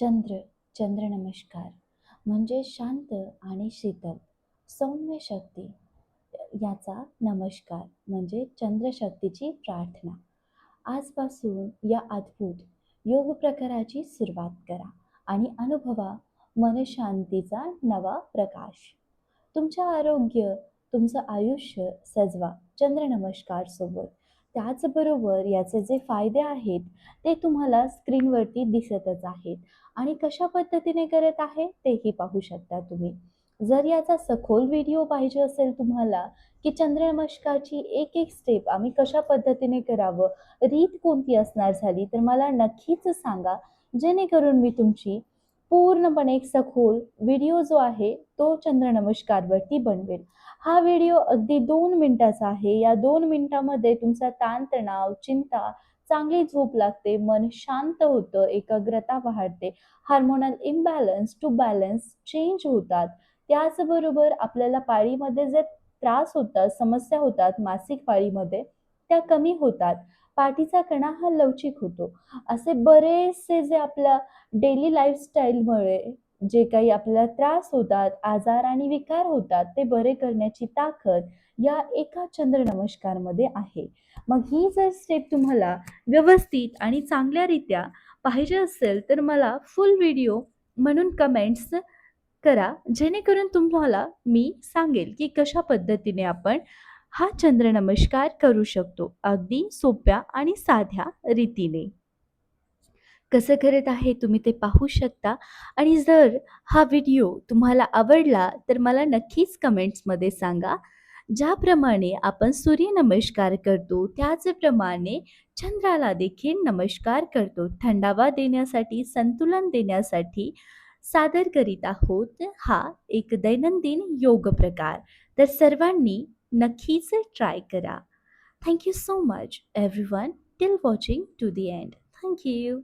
चंद्र चंद्र नमस्कार. म्हणजे शांत आणि शीतल. सौम्य शक्ती याचा नमस्कार म्हणजे चंद्रशक्तीची प्रार्थना. आजपासून या अद्भुत योग प्रकाराची सुरुवात करा आणि अनुभवा मनशांतीचा नवा प्रकाश. तुमचं आरोग्य तुमचं आयुष्य सजवा चंद्रनमस्कार सोबत. त्याचबरोबर याचे जे फायदे आहेत ते तुम्हाला स्क्रीनवरती दिसतच आहेत. आणि कशा पद्धतीने करत आहे तेही पाहू शकता तुम्ही. जर याचा सखोल व्हिडिओ पाहिजे असेल तुम्हाला की चंद्रनमस्कारची एक एक स्टेप आम्ही कशा पद्धतीने करावं रीत कोणती असणार झाली तर मला नक्कीच सांगा. जेणेकरून मी तुमची पूर्णपणे एक सखोल व्हिडिओ जो आहे तो चंद्रनमस्कारवरती बनवेल. हा व्हिडिओ अगदी दोन मिनिटाचा आहे. या दोन मिनिटामध्ये तुमचा ताणतणाव चिंता चांगली झोप लागते मन शांत होतं एकाग्रता वाढते hormonal imbalance to balance change होतात. त्याचबरोबर आपल्याला पाळीमध्ये जे त्रास होतात समस्या होतात मासिक पाळीमध्ये त्या कमी होतात. पाठीचा कणा हा लवचिक होतो. असे बरेचसे जे आपल्या डेली लाईफस्टाईलमुळे जे काही आपल्याला त्रास होतात आजार आणि विकार होतात ते बरे करण्याची ताकद या एका चंद्र नमस्कारमध्ये आहे. मग ही जर स्टेप तुम्हाला व्यवस्थित आणि चांगल्यारीत्या पाहिजे असेल तर मला फुल व्हिडिओ म्हणून कमेंट्स करा जेणेकरून तुम्हाला मी सांगेल की कशा पद्धतीने आपण हा चंद्रनमस्कार करू शकतो अगदी सोप्या आणि साध्या रीतीने. कसं करत आहे तुम्ही ते पाहू शकता आणि जर हा व्हिडिओ तुम्हाला आवडला तर मला नक्कीच कमेंट्समध्ये सांगा ज्याप्रमाणे आपण सूर्यनमस्कार करतो त्याचप्रमाणे चंद्राला देखील नमस्कार करतो. थंडावा देण्यासाठी संतुलन देण्यासाठी सादर करीत आहोत हा एक दैनंदिन योग प्रकार. तर सर्वांनी नक्कीच ट्राय करा thank you so much everyone till watching to the end thank you